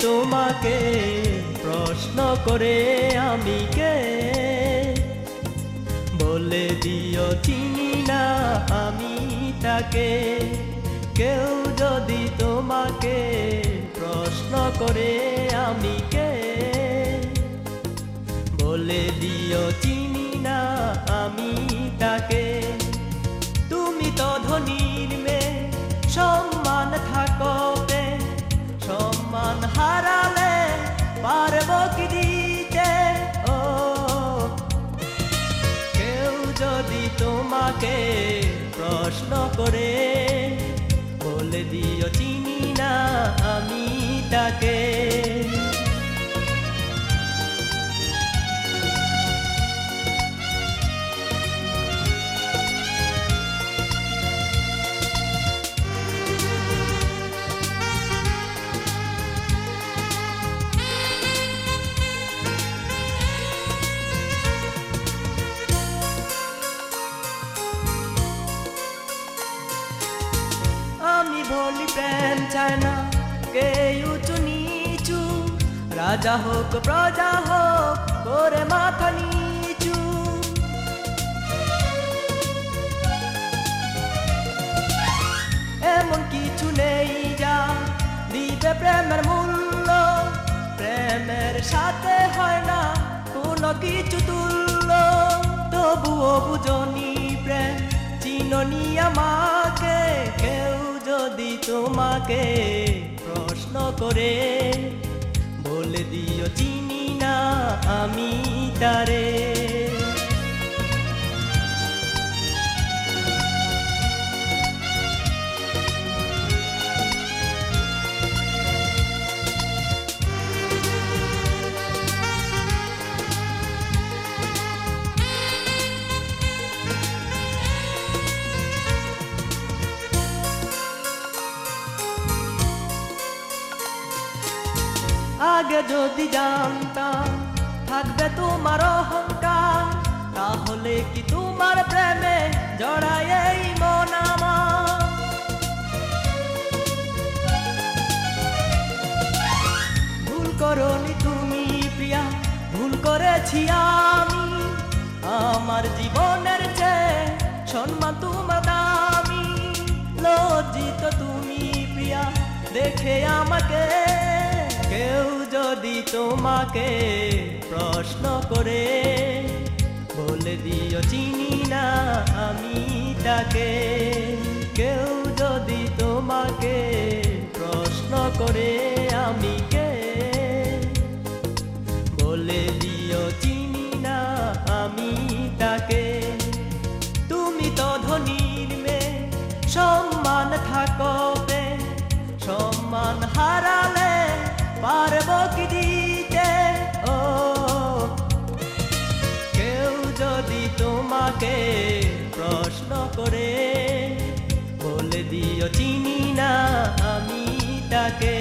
তোমাকে প্রশ্ন করে আমি কে? বলে দিও চিনি না আমি তাকে। কেউ যদি তোমাকে প্রশ্ন করে আমি কে? বলে দিও চিনি না আমি তাকে। তুমি তো ধনীর মেয়ে প্রশ্ন করে রাজা হোক, প্রজা হোক করে মাথা নিচু। এমন কিছু নেই যা দিবে প্রেমের মূল্য। প্রেমের সাথে হয় না কোনো কিছু তুল্য। তবুও বুঝনি প্রেম চিননি আমাকে, কেউ যদি তোমাকে প্রশ্ন করে বলে দিও চিনি না আমি তারে। আগে যদি জানতাম, থাকবে তোমার অহংকার, তাহলে কি তোমার প্রেমে জড়ায় এই মন? ভুল করনি তুমি প্রিয়া, ভুল করেছি আমি আমার জীবনের চেয়ে সম্মান তোমার দামি লজ্জিত তুমি প্রিয়া, দেখে আমাকে যদি তোমাকে প্রশ্ন করে, বলে দিও চিনি না আমি তাকে। কেউ যদি তোমাকে প্রশ্ন করে, আমি কে? বলে দিও চিনি না আমি তাকে। তুমি তো ধনীর মেয়ে, সম্মান থাকবে সম্মান করে বলে দিও চিনি না আমি তাকে।